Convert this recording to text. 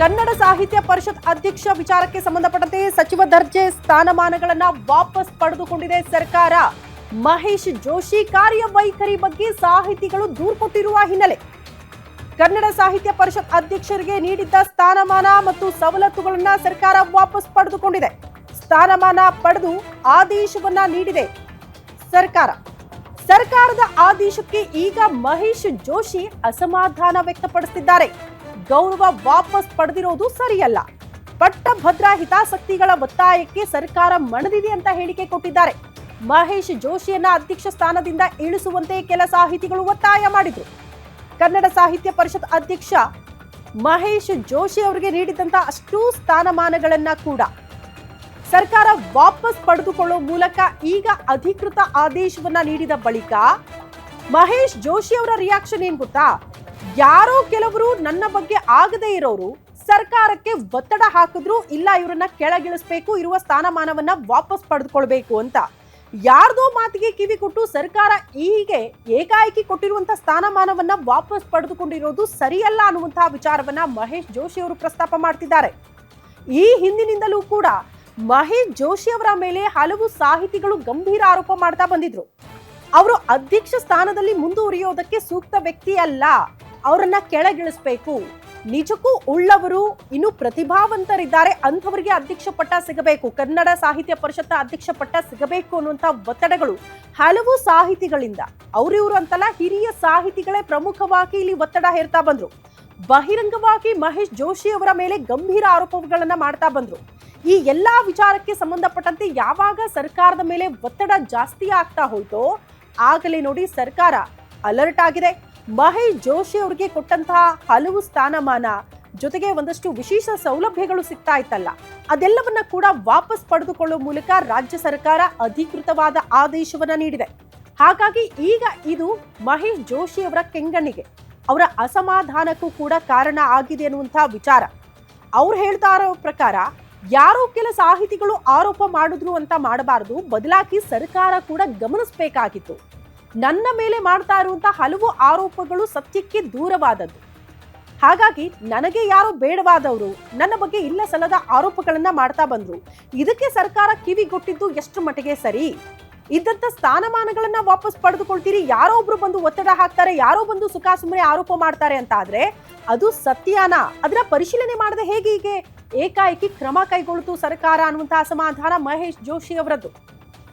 ಕನ್ನಡ ಸಾಹಿತ್ಯ ಪರಿಷತ್ ಅಧ್ಯಕ್ಷ ವಿಚಾರಕ್ಕೆ ಸಂಬಂಧಪಟ್ಟಂತೆ ಸಚಿವ ದರ್ಜೆ ಸ್ಥಾನಮಾನಗಳನ್ನ ವಾಪಸ್ ಪಡೆದುಕೊಂಡಿದೆ ಸರ್ಕಾರ. ಮಹೇಶ್ ಜೋಶಿ ಕಾರ್ಯವೈಖರಿ ಬಗ್ಗೆ ಸಾಹಿತಿಗಳು ದೂರು ಕೊಟ್ಟಿರುವ ಹಿನ್ನೆಲೆ. ಕನ್ನಡ ಸಾಹಿತ್ಯ ಪರಿಷತ್ ಅಧ್ಯಕ್ಷರಿಗೆ ನೀಡಿದ್ದ ಸ್ಥಾನಮಾನ ಮತ್ತು ಸವಲತ್ತುಗಳನ್ನ ಸರ್ಕಾರ ವಾಪಸ್ ಪಡೆದುಕೊಂಡಿದೆ. ಸ್ಥಾನಮಾನ ಪಡೆದು ಆದೇಶವನ್ನ ನೀಡಿದೆ ಸರ್ಕಾರ. ಸರ್ಕಾರದ ಆದೇಶಕ್ಕೆ ಈಗ ಮಹೇಶ್ ಜೋಶಿ ಅಸಮಾಧಾನ ವ್ಯಕ್ತಪಡಿಸುತ್ತಿದ್ದಾರೆ ಗೌರವ ವಾಪಸ್ ಪಡೆದಿರೋದು ಸರಿಯಲ್ಲ. ಪಟ್ಟಭದ್ರ ಹಿತಾಸಕ್ತಿಗಳ ಒತ್ತಾಯಕ್ಕೆ ಸರ್ಕಾರ ಮಣದಿದೆ ಅಂತ ಹೇಳಿಕೆ ಕೊಟ್ಟಿದ್ದಾರೆ. ಮಹೇಶ್ ಜೋಶಿಯನ್ನ ಅಧ್ಯಕ್ಷ ಸ್ಥಾನದಿಂದ ಇಳಿಸುವಂತೆ ಕೆಲ ಸಾಹಿತಿಗಳು ಒತ್ತಾಯ ಮಾಡಿದ್ರು. ಕನ್ನಡ ಸಾಹಿತ್ಯ ಪರಿಷತ್ ಅಧ್ಯಕ್ಷ ಮಹೇಶ್ ಜೋಶಿ ಅವರಿಗೆ ನೀಡಿದಂತ ಅಷ್ಟೂ ಸ್ಥಾನಮಾನಗಳನ್ನ ಕೂಡ. ಸರ್ಕಾರ ವಾಪಸ್ ಪಡೆದುಕೊಳ್ಳುವ ಮೂಲಕ ಈಗ ಅಧಿಕೃತ ಆದೇಶವನ್ನ ನೀಡಿದ ಬಳಿಕ ಮಹೇಶ್ ಜೋಶಿ ಅವರ ರಿಯಾಕ್ಷನ್ ಏನ್ ಗೊತ್ತಾ? ಯಾರೋ ಕೆಲವರು ನನ್ನ ಬಗ್ಗೆ ಆಗದೇ ಇರೋರು ಸರ್ಕಾರಕ್ಕೆ ಒತ್ತಡ ಹಾಕಿದ್ರು ಇಲ್ಲ, ಇವರನ್ನ ಕೆಳಗಿಳಿಸ್ಬೇಕು, ಇರುವ ಸ್ಥಾನಮಾನವನ್ನ ವಾಪಸ್ ಪಡೆದುಕೊಳ್ಬೇಕು ಅಂತ. ಯಾರ್ದೋ ಮಾತಿಗೆ ಕಿವಿ ಕೊಟ್ಟು ಸರ್ಕಾರ ಹೀಗೆ ಏಕಾಏಕಿ ಕೊಟ್ಟಿರುವಂತ ಸ್ಥಾನಮಾನವನ್ನ ವಾಪಸ್ ಪಡೆದುಕೊಂಡಿರೋದು ಸರಿಯಲ್ಲ ಅನ್ನುವಂತಹ ವಿಚಾರವನ್ನ ಮಹೇಶ್ ಜೋಶಿ ಅವರು ಪ್ರಸ್ತಾಪ ಮಾಡ್ತಿದ್ದಾರೆ. ಈ ಹಿಂದಿನಿಂದಲೂ ಕೂಡ ಮಹೇಶ್ ಜೋಶಿ ಅವರ ಮೇಲೆ ಹಲವು ಸಾಹಿತಿಗಳು ಗಂಭೀರ ಆರೋಪ ಮಾಡ್ತಾ ಬಂದಿದ್ರು. ಅವರು ಅಧ್ಯಕ್ಷ ಸ್ಥಾನದಲ್ಲಿ ಮುಂದುವರಿಯೋದಕ್ಕೆ ಸೂಕ್ತ ವ್ಯಕ್ತಿ ಅಲ್ಲ ಅವರನ್ನ ಕೆಳಗಿಳಿಸ್ಬೇಕು. ನಿಜಕ್ಕೂ ಉಳ್ಳವರು ಇನ್ನು ಪ್ರತಿಭಾವಂತರಿದ್ದಾರೆ. ಅಂಥವರಿಗೆ ಅಧ್ಯಕ್ಷ ಪಟ್ಟ ಸಿಗಬೇಕು. ಕನ್ನಡ ಸಾಹಿತ್ಯ ಪರಿಷತ್ ಅಧ್ಯಕ್ಷ ಪಟ್ಟ ಸಿಗಬೇಕು ಅನ್ನುವಂಥ ಒತ್ತಡಗಳು ಹಲವು ಸಾಹಿತಿಗಳಿಂದ. ಅವ್ರಿವ್ರು ಅಂತಲ್ಲ, ಹಿರಿಯ ಸಾಹಿತಿಗಳೇ ಪ್ರಮುಖವಾಗಿ ಇಲ್ಲಿ ಒತ್ತಡ ಹೇರ್ತಾ ಬಂದ್ರು. ಬಹಿರಂಗವಾಗಿ ಮಹೇಶ್ ಜೋಶಿ ಅವರ ಮೇಲೆ ಗಂಭೀರ ಆರೋಪಗಳನ್ನ ಮಾಡ್ತಾ ಬಂದ್ರು. ಈ ಎಲ್ಲಾ ವಿಚಾರಕ್ಕೆ ಸಂಬಂಧಪಟ್ಟಂತೆ ಯಾವಾಗ ಸರ್ಕಾರದ ಮೇಲೆ ಒತ್ತಡ ಜಾಸ್ತಿ ಆಗ್ತಾ ಹೋಯ್ತೋ, ಆಗಲೇ ನೋಡಿ ಸರ್ಕಾರ ಅಲರ್ಟ್ ಆಗಿದೆ. ಮಹೇಶ್ ಜೋಶಿ ಅವರಿಗೆ ಕೊಟ್ಟಂತಹ ಹಲವು ಸ್ಥಾನಮಾನ ಜೊತೆಗೆ ಒಂದಷ್ಟು ವಿಶೇಷ ಸೌಲಭ್ಯಗಳು ಸಿಗ್ತಾ ಇತ್ತಲ್ಲ. ಅದೆಲ್ಲವನ್ನ ಕೂಡ ವಾಪಸ್ ಪಡೆದುಕೊಳ್ಳುವ ಮೂಲಕ ರಾಜ್ಯ ಸರ್ಕಾರ ಅಧಿಕೃತವಾದ ಆದೇಶವನ್ನ ನೀಡಿದೆ. ಹಾಗಾಗಿ ಈಗ ಇದು ಮಹೇಶ್ ಜೋಶಿ ಅವರ ಕೆಂಗಣ್ಣಿಗೆ, ಅವರ ಅಸಮಾಧಾನಕ್ಕೂ ಕೂಡ ಕಾರಣ ಆಗಿದೆ ಅನ್ನುವಂತಹ ವಿಚಾರ. ಅವ್ರು ಹೇಳ್ತಾ ಇರೋ ಪ್ರಕಾರ ಯಾರೋ ಕೆಲ ಸಾಹಿತಿಗಳು ಆರೋಪ ಮಾಡಿದ್ರು ಅಂತ ಮಾಡಬಾರದು, ಬದಲಾಗಿ ಸರ್ಕಾರ ಕೂಡ ಗಮನಿಸಬೇಕಾಗಿತ್ತು. ನನ್ನ ಮೇಲೆ ಮಾಡ್ತಾ ಇರುವಂತಹ ಹಲವು ಆರೋಪಗಳು ಸತ್ಯಕ್ಕೆ ದೂರವಾದದ್ದು. ಹಾಗಾಗಿ ನನಗೆ ಯಾರು ಬೇಡವಾದವರು, ನನ್ನ ಬಗ್ಗೆ ಇಲ್ಲ ಸಲ್ಲದ ಆರೋಪಗಳನ್ನ ಮಾಡ್ತಾ ಬಂದ್ರು. ಇದಕ್ಕೆ ಸರ್ಕಾರ ಕಿವಿಗೊಟ್ಟಿದ್ದು ಎಷ್ಟು ಮಟ್ಟಿಗೆ ಸರಿ? ಇದ್ದಂತ ಸ್ಥಾನಮಾನಗಳನ್ನ ವಾಪಸ್ ಪಡೆದುಕೊಳ್ತೀರಿ. ಯಾರೋ ಒಬ್ರು ಬಂದು ಒತ್ತಡ ಹಾಕ್ತಾರೆ, ಯಾರೋ ಬಂದು ಸುಖ ಆರೋಪ ಮಾಡ್ತಾರೆ ಅಂತ ಆದ್ರೆ ಅದು ಸತ್ಯಾನ? ಅದರ ಪರಿಶೀಲನೆ ಮಾಡದೆ ಹೇಗೆ ಹೀಗೆ ಏಕಾಏಕಿ ಕ್ರಮ ಕೈಗೊಳ್ತು ಸರ್ಕಾರ ಅನ್ನುವಂತಹ ಅಸಮಾಧಾನ ಮಹೇಶ್ ಜೋಶಿ ಅವರದ್ದು.